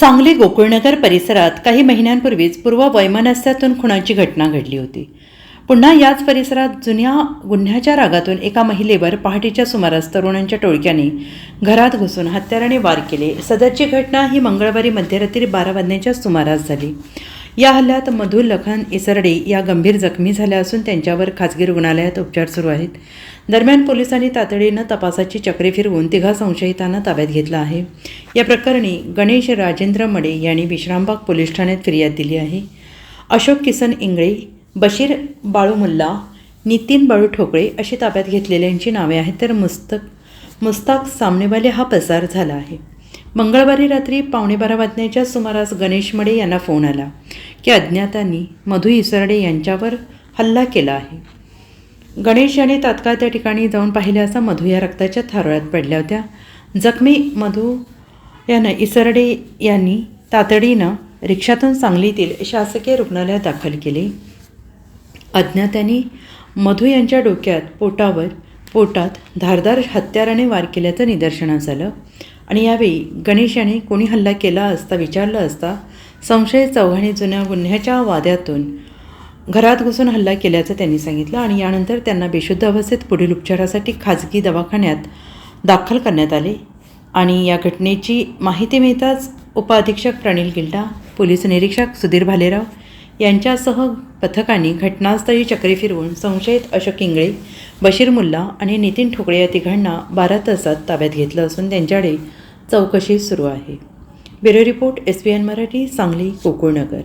सांगली गोकुळनगर परिसरात काही महिन्यांपूर्वीच पूर्व वैमनस्यातून खुणाची घटना घडली होती. पुन्हा याच परिसरात जुन्या गुन्ह्याच्या रागातून एका महिलेवर पहाटेच्या सुमारास तरुणांच्या टोळक्याने घरात घुसून हत्याराने वार केले. सदरची घटना ही मंगळवारी मध्यरात्री बारा वाजण्याच्या सुमारास झाली. या हल्ल्यात मधुर लखन इसरडे या गंभीर जखमी झाल्या असून त्यांच्यावर खाजगी रुग्णालयात उपचार सुरू आहेत. दरम्यान पोलिसांनी तातडीनं तपासाची चक्रे फिरवून तिघा संशयितांना ताब्यात घेतला आहे. या प्रकरणी गणेश राजेंद्र मडे यांनी विश्रामबाग पोलीस ठाण्यात फिर्याद दिली आहे. अशोक किसन इंगळे बशीर बाळू मुल्ला नितीन बाळू ठोकळे अशी ताब्यात घेतलेल्यांची नावे आहेत तर मुस्तक मुस्ताक सामनेवाले हा पसार झाला आहे. मंगळवारी रात्री पावणे बारा वाजण्याच्या सुमारास गणेश मडे यांना फोन आला. की अज्ञातांनी मधु इसरडे यांच्यावर हल्ला केला आहे. गणेश याने तात्काळ त्या ठिकाणी जाऊन पाहिले असता मधु या रक्ताच्या थारोळ्यात पडल्या होत्या. जखमी मधु यानं इसरडे यांनी तातडीनं रिक्षातून सांगलीतील शासकीय रुग्णालयात दाखल केले. अज्ञात्यांनी मधु यांच्या डोक्यात पोटावर पोटात धारदार हत्याराने वार केल्याचं निदर्शनास आलं. आणि यावेळी गणेश याने कोणी हल्ला केला असता विचारलं असता संशय चौघाने जुन्या गुन्ह्याच्या वाद्यातून घरात घुसून हल्ला केल्याचं त्यांनी सांगितलं आणि यानंतर त्यांना बेशुद्ध अवस्थेत पुढील उपचारासाठी खाजगी दवाखान्यात दाखल करण्यात आले. आणि या घटनेची माहिती मिळताच उपअधीक्षक प्रणील गिल्डा पोलीस निरीक्षक सुधीर भालेराव यांच्यासह पथकांनी घटनास्थळी चक्री फिरवून संशयित अशोक इंगळे बशीर मुल्ला आणि नितीन ठोकळे या तिघांना बारा तासात ताब्यात घेतलं असून त्यांच्याकडे चौकशी सुरू आहे. Bureau report S B N Marathi Sangli Kokulnagar